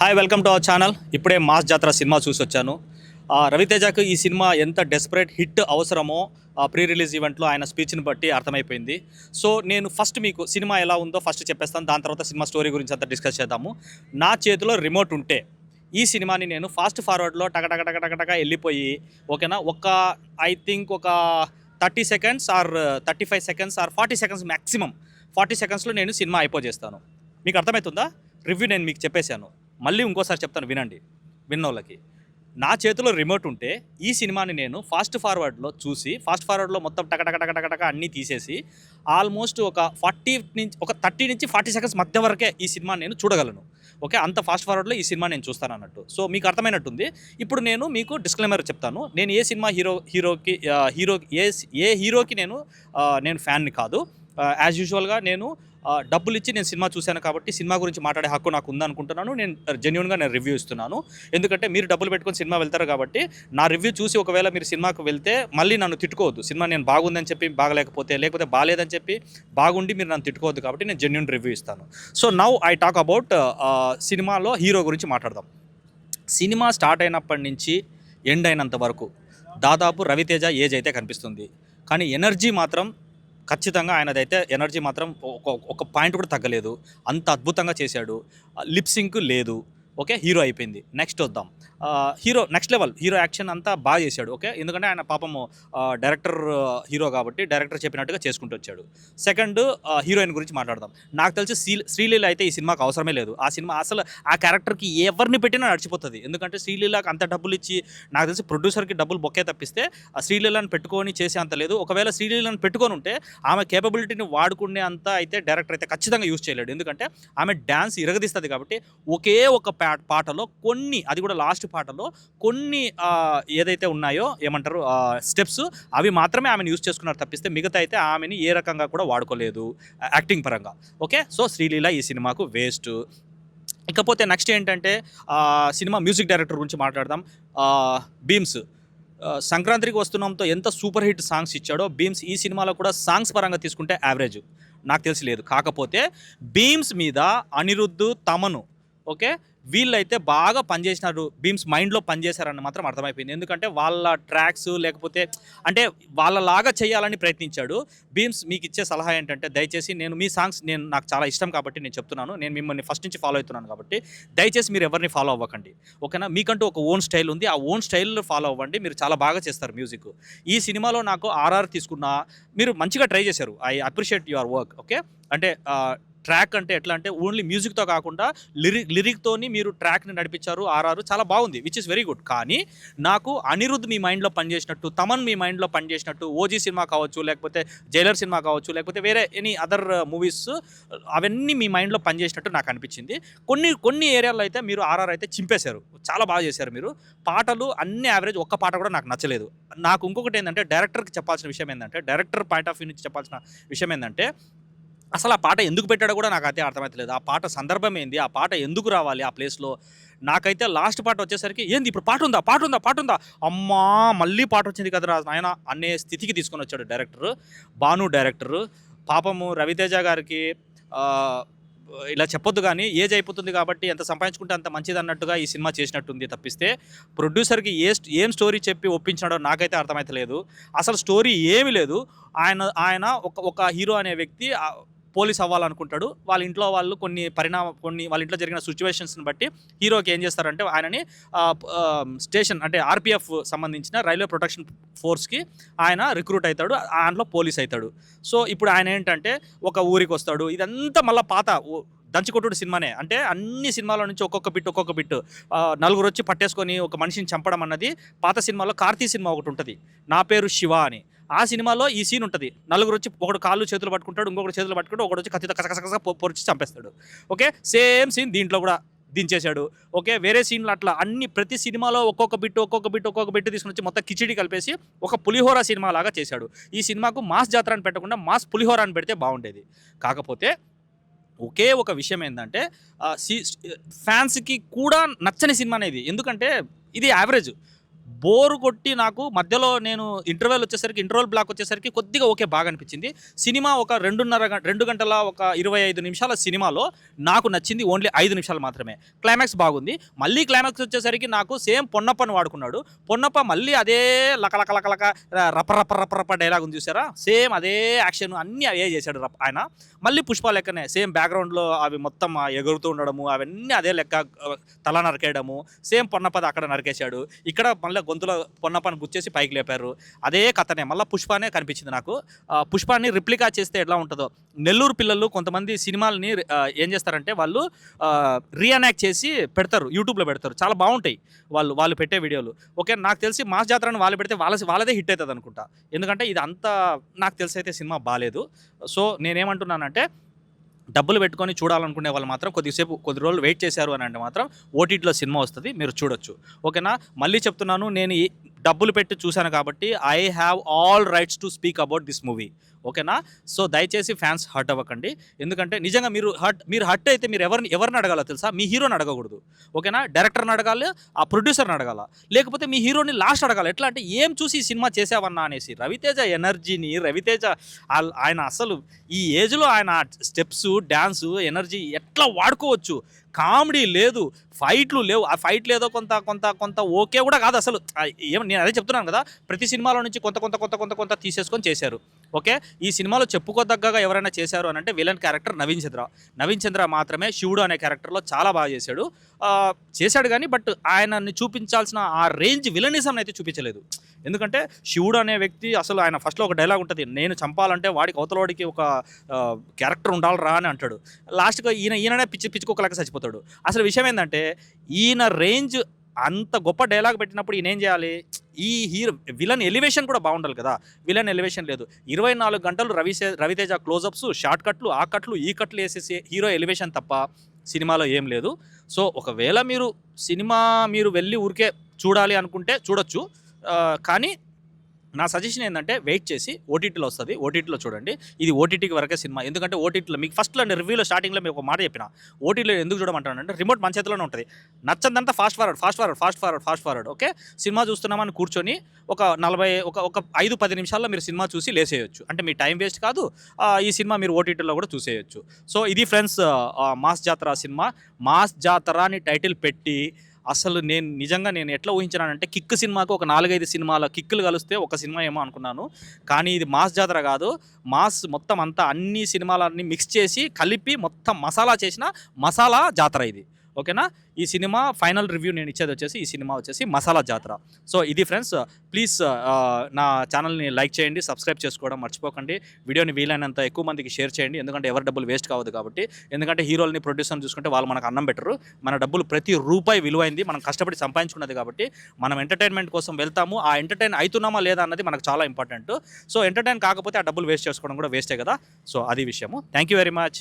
Hi welcome to our channel ఇప్పుడే mass Jathara cinema చూసి వచ్చాను. రవితేజకు ఈ సినిమా ఎంత డెస్పరేట్ హిట్ అవసరమో ప్రీ రిలీజ్ ఈవెంట్లో ఆయన స్పీచ్ని బట్టి అర్థమైపోయింది. సో నేను ఫస్ట్ మీకు సినిమా ఎలా ఉందో ఫస్ట్ చెప్పేస్తాను. దాని తర్వాత సినిమా స్టోరీ గురించి అంతా డిస్కస్ చేద్దాము. నా చేతిలో రిమోట్ ఉంటే ఈ సినిమాని నేను ఫాస్ట్ ఫార్వర్డ్లో టక వెళ్ళిపోయి ఓకేనా ఒక ఐ థింక్ ఒక thirty seconds or thirty five seconds or forty seconds maximum forty సెకండ్స్లో నేను సినిమా అయిపోజేస్తాను. మీకు అర్థమవుతుందా రివ్యూ నేను మీకు చెప్పేశాను. మళ్ళీ ఇంకోసారి చెప్తాను వినండి విన్నోళ్ళకి. నా చేతిలో రిమోట్ ఉంటే ఈ సినిమాని నేను ఫాస్ట్ ఫార్వర్డ్లో చూసి ఫాస్ట్ ఫార్వర్డ్లో మొత్తం టకటకటకటక అన్నీ తీసేసి ఆల్మోస్ట్ ఒక ఫార్టీ నుంచి ఒక థర్టీ నుంచి ఫార్టీ సెకండ్స్ మధ్య వరకే ఈ సినిమా నేను చూడగలను. ఓకే అంత ఫాస్ట్ ఫార్వర్డ్లో ఈ సినిమా నేను చూస్తాను అన్నట్టు. సో మీకు అర్థమైనట్టుంది. ఇప్పుడు నేను మీకు డిస్క్లైమర్ చెప్తాను. నేను ఏ సినిమా హీరో హీరోకి హీరో ఏ ఏ హీరోకి నేను నేను ఫ్యాన్ని కాదు. యాజ్ యూజువల్గా నేను డబ్బులు ఇచ్చి నేను సినిమా చూశాను కాబట్టి సినిమా గురించి మాట్లాడే హక్కు నాకు ఉందనుకుంటున్నాను నేను జెన్యున్గా నేను రివ్యూ ఇస్తున్నాను. ఎందుకంటే మీరు డబ్బులు పెట్టుకొని సినిమా వెళ్తారు కాబట్టి నా రివ్యూ చూసి ఒకవేళ మీరు సినిమాకు వెళ్తే మళ్ళీ నన్ను తిట్టుకోవద్దు. సినిమా నేను బాగుందని చెప్పి బాగలేకపోతే లేకపోతే బాగాలేదని చెప్పి బాగుండి మీరు నన్ను తిట్టుకోవద్దు కాబట్టి నేను జెన్యున్ రివ్యూ ఇస్తాను. So now I talk about సినిమాలో హీరో గురించి మాట్లాడదాం. సినిమా స్టార్ట్ అయినప్పటి నుంచి ఎండ్ అయినంత వరకు దాదాపు రవితేజ ఏజ్ అయితే కనిపిస్తుంది. కానీ ఎనర్జీ మాత్రం ఖచ్చితంగా ఆయనదైతే ఎనర్జీ మాత్రం ఒక ఒక పాయింట్ కూడా తగ్గలేదు. అంత అద్భుతంగా చేశాడు. లిప్సింక్ లేదు. ఓకే? హీరో అయిపోయింది. నెక్స్ట్ వద్దాం. Hero next level hero action అంతా బాగా చేశాడు ఓకే? ఎందుకంటే ఆయన పాపము డైరెక్టర్ హీరో కాబట్టి డైరెక్టర్ చెప్పినట్టుగా చేసుకుంటూ వచ్చాడు. సెకండ్ హీరోయిన్ గురించి మాట్లాడదాం. నాకు తెలిసి శ్రీ శ్రీలీల అయితే ఈ సినిమాకి అవసరమే లేదు. ఆ సినిమా అసలు ఆ క్యారెక్టర్కి ఎవరిని పెట్టినా నడిచిపోతుంది. ఎందుకంటే శ్రీలీలకు అంత డబ్బులు ఇచ్చి నాకు తెలిసి ప్రొడ్యూసర్కి డబ్బులు బొక్కే తప్పిస్తే ఆ శ్రీలీలను పెట్టుకొని చేసే అంత లేదు. ఒకవేళ శ్రీలీలను పెట్టుకొని ఉంటే ఆమె కేపబిలిటీని వాడుకునే అంత అయితే డైరెక్టర్ అయితే ఖచ్చితంగా యూజ్ చేయలేడు. ఎందుకంటే ఆమె డ్యాన్స్ ఇరగదీస్తుంది కాబట్టి ఒకే ఒక పాటలో కొన్ని అది కూడా లాస్ట్ పాటలో కొన్ని ఏదైతే ఉన్నాయో ఏమంటారు స్టెప్స్ అవి మాత్రమే ఆమెను యూజ్ చేసుకున్నారు తప్పిస్తే మిగతా అయితే ఆమెని ఏ రకంగా కూడా వాడుకోలేదు యాక్టింగ్ పరంగా. ఓకే? సో శ్రీలీల ఈ సినిమాకు వేస్ట్. ఇకపోతే నెక్స్ట్ ఏంటంటే సినిమా మ్యూజిక్ డైరెక్టర్ గురించి మాట్లాడదాం. భీమ్స్. సంక్రాంతికి వస్తున్నాంతో ఎంత సూపర్ హిట్ సాంగ్స్ ఇచ్చాడో భీమ్స్ ఈ సినిమాలో కూడా సాంగ్స్ పరంగా తీసుకుంటే యావరేజ్. నాకు తెలిసి లేదు. కాకపోతే భీమ్స్ మీద అనిరుద్ధు తమను ఓకే? వీళ్ళైతే బాగా పనిచేసినారు. భీమ్స్ మైండ్లో పనిచేశారని మాత్రం అర్థమైపోయింది. ఎందుకంటే వాళ్ళ ట్రాక్స్ లేకపోతే అంటే వాళ్ళలాగా చేయాలని ప్రయత్నించాడు. భీమ్స్ మీకు ఇచ్చే సలహా ఏంటంటే దయచేసి నేను మీ సాంగ్స్ నేను నాకు చాలా ఇష్టం కాబట్టి నేను చెప్తున్నాను. నేను మిమ్మల్ని ఫస్ట్ నుంచి ఫాలో అవుతున్నాను కాబట్టి దయచేసి మీరు ఎవరిని ఫాలో అవ్వకండి. ఓకేనా? మీకంటూ ఒక ఓన్ స్టైల్ ఉంది. ఆ ఓన్ స్టైల్లో ఫాలో అవ్వండి. మీరు చాలా బాగా చేస్తారు మ్యూజిక్. ఈ సినిమాలో నాకు ఆర్ఆర్ తీసుకున్న మీరు మంచిగా ట్రై చేశారు. I appreciate your work. Okay? అంటే ట్రాక్ అంటే ఎట్లా అంటే ఓన్లీ మ్యూజిక్తో కాకుండా లిరిక్ లిరిక్తోని మీరు ట్రాక్ని నడిపించారు ఆర్ఆర్ చాలా బాగుంది విచ్ ఇస్ వెరీ గుడ్ కానీ నాకు అనిరుద్ధ్ మీ మైండ్లో పనిచేసినట్టు తమన్ మీ మైండ్లో పనిచేసినట్టు ఓజీ సినిమా కావచ్చు లేకపోతే జైలర్ సినిమా కావచ్చు లేకపోతే వేరే ఎనీ అదర్ మూవీస్ అవన్నీ మీ మైండ్లో పనిచేసినట్టు నాకు అనిపించింది. కొన్ని కొన్ని ఏరియాలో అయితే మీరు ఆర్ఆర్ అయితే చింపేశారు చాలా బాగా చేశారు మీరు. పాటలు అన్ని యావరేజ్ ఒక్క పాట కూడా నాకు నచ్చలేదు. నాకు ఇంకొకటి ఏంటంటే డైరెక్టర్కి చెప్పాల్సిన విషయం ఏంటంటే డైరెక్టర్ పాయింట్ ఆఫ్ వ్యూ నుంచి చెప్పాల్సిన విషయం ఏంటంటే అసలు ఆ పాట ఎందుకు పెట్టాడో కూడా నాకు అయితే అర్థమవుతలేదు ఆ పాట సందర్భం ఏంది? ఆ పాట ఎందుకు రావాలి ఆ ప్లేస్లో? నాకైతే లాస్ట్ పాట వచ్చేసరికి ఏంది ఇప్పుడు పాట ఉందా? పాట ఉందా? పాట ఉందా? అమ్మా మళ్ళీ పాట వచ్చింది కదరా నాయన అనే స్థితికి తీసుకొని వచ్చాడు డైరెక్టర్ భాను డైరెక్టర్. పాపము రవితేజ గారికి ఇలా చెప్పొద్దు కానీ ఏజ్ అయిపోతుంది కాబట్టి ఎంత సంపాదించుకుంటే అంత మంచిది అన్నట్టుగా ఈ సినిమా చేసినట్టుంది తప్పిస్తే ప్రొడ్యూసర్కి ఏ ఏం స్టోరీ చెప్పి ఒప్పించాడో నాకైతే అర్థమైతలేదు. అసలు స్టోరీ ఏమీ లేదు. ఆయన ఆయన ఒక ఒక హీరో అనే వ్యక్తి పోలీస్ అవ్వాలనుకుంటాడు. వాళ్ళ ఇంట్లో వాళ్ళు కొన్ని పరిణామ కొన్ని వాళ్ళ ఇంట్లో జరిగిన సిచ్యువేషన్స్ని బట్టి హీరోకి ఏం చేస్తారంటే ఆయనని స్టేషన్ అంటే ఆర్పిఎఫ్ సంబంధించిన రైల్వే ప్రొటెక్షన్ ఫోర్స్కి ఆయన రిక్రూట్ అవుతాడు. దాంట్లో పోలీస్ అవుతాడు. సో ఇప్పుడు ఆయన ఏంటంటే ఒక ఊరికి వస్తాడు. ఇదంతా మళ్ళీ పాత దంచుకొట్టుడు సినిమానే. అంటే అన్ని సినిమాల నుంచి ఒక్కొక్క బిట్ ఒక్కొక్క బిట్. నలుగురు వచ్చి పట్టేసుకొని ఒక మనిషిని చంపడం అన్నది పాత సినిమాలో కార్తీ సినిమా ఒకటి ఉంటుంది. నా పేరు శివ అని. ఆ సినిమాలో ఈ సీన్ ఉంటుంది. నలుగురు వచ్చి ఒకడు కాళ్ళు చేతులు పట్టుకుంటాడు ఇంకొకటి చేతులు పట్టుకుంటాడు ఒకడు వచ్చి కత్తితో కసకసకస పొరిచి చంపేస్తాడు. ఓకే? సేమ్ సీన్ దీంట్లో కూడా దించేశాడు. ఓకే? వేరే సీన్లు అట్లా అన్ని ప్రతి సినిమాలో ఒక్కొక్క బిట్టు ఒక్కొక్క బిట్ ఒక్కొక్క బిట్టు తీసుకుని వచ్చి మొత్తం కిచిడి కలిపేసి ఒక పులిహోర సినిమా లాగా చేశాడు. ఈ సినిమాకు మాస్ జాతర అని పెట్టకుండా మాస్ పులిహోర అని పెడితే బాగుండేది. కాకపోతే ఒకే ఒక విషయం ఏంటంటే ఫ్యాన్స్కి కూడా నచ్చని సినిమా అనేది. ఎందుకంటే ఇది యావరేజ్. బోరు కొట్టి నాకు మధ్యలో నేను ఇంటర్వెల్ వచ్చేసరికి ఇంటర్వెల్ బ్లాక్ వచ్చేసరికి కొద్దిగా ఓకే బాగా అనిపించింది. సినిమా ఒక రెండున్నర రెండు గంటల ఒక ఇరవై ఐదు నిమిషాల సినిమాలో నాకు నచ్చింది ఓన్లీ ఐదు నిమిషాలు మాత్రమే. క్లైమాక్స్ బాగుంది. మళ్ళీ క్లైమాక్స్ వచ్చేసరికి నాకు సేమ్ పొన్నప్పని వాడుకున్నాడు. పొన్నప్ప మళ్ళీ అదే లకలకలకలక లక రప రప రప రప డైలాగ్ ఉంది చూసారా? సేమ్ అదే యాక్షన్ అన్నీ అవే చేశాడు రప- ఆయన. మళ్ళీ పుష్ప లెక్కనే సేమ్ బ్యాక్గ్రౌండ్లో అవి మొత్తం ఎగురుతూ ఉండడము అవన్నీ అదే లెక్క తల నరికేయడము సేమ్ పొన్నప్పది అక్కడ నరికేశాడు. ఇక్కడ మళ్ళీ గొంతులో పొన్నప్పని గుచ్చేసి పైకి లేపారు. అదే కథనే మళ్ళీ పుష్పనే కనిపించింది నాకు. పుష్పాన్ని రిప్లికా చేస్తే ఎట్లా ఉంటుందో. నెల్లూరు పిల్లలు కొంతమంది సినిమాలని ఏం చేస్తారంటే వాళ్ళు రీఅనాక్ట్ చేసి పెడతారు యూట్యూబ్లో పెడతారు. చాలా బాగుంటాయి వాళ్ళు వాళ్ళు పెట్టే వీడియోలు. ఓకే నాకు తెలిసి మాస్ జాతరని వాళ్ళు పెడితే వాళ్ళ వాళ్ళదే హిట్ అవుతుంది అనుకుంటా ఎందుకంటే ఇది అంత నాకు తెలిసి అయితే సినిమా బాగాలేదు సో నేనేమంటున్నానంటే డబ్బులు పెట్టుకొని చూడాలనుకునే వాళ్ళు మాత్రం కొద్దిసేపు కొద్ది రోజులు వెయిట్ చేశారు అని అంటే మాత్రం ఓటీటీలో సినిమా వస్తుంది మీరు చూడొచ్చు. ఓకేనా? మళ్ళీ చెప్తున్నాను నేను డబ్బులు పెట్టి చూశాను కాబట్టి I have all rights to speak about this movie. ఓకేనా? సో దయచేసి ఫ్యాన్స్ హర్ట్ అవ్వకండి. ఎందుకంటే నిజంగా మీరు హర్ట్ మీరు హర్ట్ అయితే మీరు ఎవరిని ఎవరిని అడగాలో తెలుసా? మీ హీరోని అడగకూడదు. ఓకేనా? డైరెక్టర్ని అడగాలి ఆ ప్రొడ్యూసర్ని అడగాల. లేకపోతే మీ హీరోని లాస్ట్ అడగాలి. ఎట్లా అంటే ఏం చూసి ఈ సినిమా చేసావన్నా అనేసి. రవితేజ ఎనర్జీని రవితేజ ఆయన అసలు ఈ ఏజ్లో ఆయన స్టెప్స్ డ్యాన్స్ ఎనర్జీ ఎట్లా వాడుకోవచ్చు? కామెడీ లేదు ఫైట్లు లేవు. ఆ ఫైట్ లేదో కొంత కొంత కొంత ఓకే కూడా కాదు అసలు. ఏం నేను అదే చెప్తున్నాను కదా ప్రతి సినిమాలో నుంచి కొంత కొంత కొంత కొంత కొంత తీసేసుకొని చేశారు. ఓకే? ఈ సినిమాలో చెప్పుకోదగ్గగా ఎవరైనా చేశారు అని అంటే విలన్ క్యారెక్టర్ నవీన్ చంద్ర. నవీన్ చంద్ర మాత్రమే శివుడు అనే క్యారెక్టర్లో చాలా బాగా చేశాడు. చేశాడు కానీ బట్ ఆయనని చూపించాల్సిన ఆ రేంజ్ విలనిజం అయితే చూపించలేదు. ఎందుకంటే శివుడు అనే వ్యక్తి అసలు ఆయన ఫస్ట్లో ఒక డైలాగ్ ఉంటుంది నేను చంపాలంటే వాడికి అవతలవాడికి ఒక క్యారెక్టర్ ఉండాలిరా అని అంటాడు. లాస్ట్గా ఈయన ఈయననే పిచ్చి పిచ్చుకోకలాగా చచ్చిపోతాడు. అసలు విషయం ఏంటంటే ఈయన రేంజ్ అంత గొప్ప డైలాగ్ పెట్టినప్పుడు ఈయన ఏం చేయాలి? ఈ హీరో విలన్ ఎలివేషన్ కూడా బాగుండాలి కదా? విలన్ ఎలివేషన్ లేదు. ఇరవై నాలుగు గంటలు రవి రవితేజ క్లోజప్స్ షార్ట్ కట్లు ఆ కట్లు ఈ కట్లు వేసేసి హీరో ఎలివేషన్ తప్ప సినిమాలో ఏం లేదు. సో ఒకవేళ మీరు సినిమా మీరు వెళ్ళి ఊరికే చూడాలి అనుకుంటే చూడొచ్చు. కానీ నా సజెషన్ ఏంటంటే వెయిట్ చేసి ఓటీటీలో వస్తుంది. ఓటీటీలో చూడండి. ఇది ఓటీటీకి వరకే సినిమా. ఎందుకంటే ఓటీటీలో మీకు ఫస్ట్లో రివ్యూలో స్టార్టింగ్లో మీకు ఒక మాట చెప్పిన. ఓటీటీలో ఎందుకు చూడమంటానంటే రిమోట్ మన చేతిలోనే ఉంటుంది. నచ్చందంతా fast forward fast forward fast forward fast forward okay cinema చూస్తున్నామని కూర్చొని ఒక నలభై ఒక ఒక ఐదు పది నిమిషాల్లో మీరు సినిమా చూసి లేసేయచ్చు. అంటే మీ టైం వేస్ట్ కాదు ఈ సినిమా మీరు ఓటీటీలో కూడా చూసేయచ్చు. సో ఇది friends mass Jathara cinema. Mass Jathara అని టైటిల్ పెట్టి అసలు నేను నిజంగా నేను ఎట్లా ఊహించానంటే కిక్ సినిమాకు ఒక నాలుగైదు సినిమాల కిక్కులు కలిస్తే ఒక సినిమా ఏమో అనుకున్నాను. కానీ ఇది మాస్ జాతర కాదు. మాస్ మొత్తం అంతా అన్ని సినిమాలన్నీ మిక్స్ చేసి కలిపి మొత్తం మసాలా చేసిన మసాలా జాతర ఇది. ఓకేనా? ఈ సినిమా ఫైనల్ రివ్యూ నేను ఇచ్చేది వచ్చేసి ఈ సినిమా వచ్చేసి మసాలా జాతర. సో ఇది ఫ్రెండ్స్ ప్లీజ్ నా ఛానల్ని లైక్ చేయండి సబ్స్క్రైబ్ చేసుకోవడం మర్చిపోకండి. వీడియోని వీలైనంత ఎక్కువ మందికి షేర్ చేయండి. ఎందుకంటే ఎవరి డబ్బులు వేస్ట్ కావద్దు కాబట్టి. ఎందుకంటే హీరోల్ని ప్రొడ్యూసర్ని చూసుకుంటే వాళ్ళు మనకు అన్నం పెట్టరు. మన డబ్బులు ప్రతి రూపాయి విలువైంది. మనం కష్టపడి సంపాదించుకున్నది కాబట్టి మనం ఎంటర్టైన్మెంట్ కోసం వెళ్తాము. ఆ ఎంటర్టైన్ అవుతున్నామా లేదా అన్నది మనకు చాలా ఇంపార్టెంట్. సో ఎంటర్టైన్ కాకపోతే ఆ డబ్బులు వేస్ట్ చేసుకోవడం కూడా వేస్టే కదా. సో అది విషయము. Thank you very much.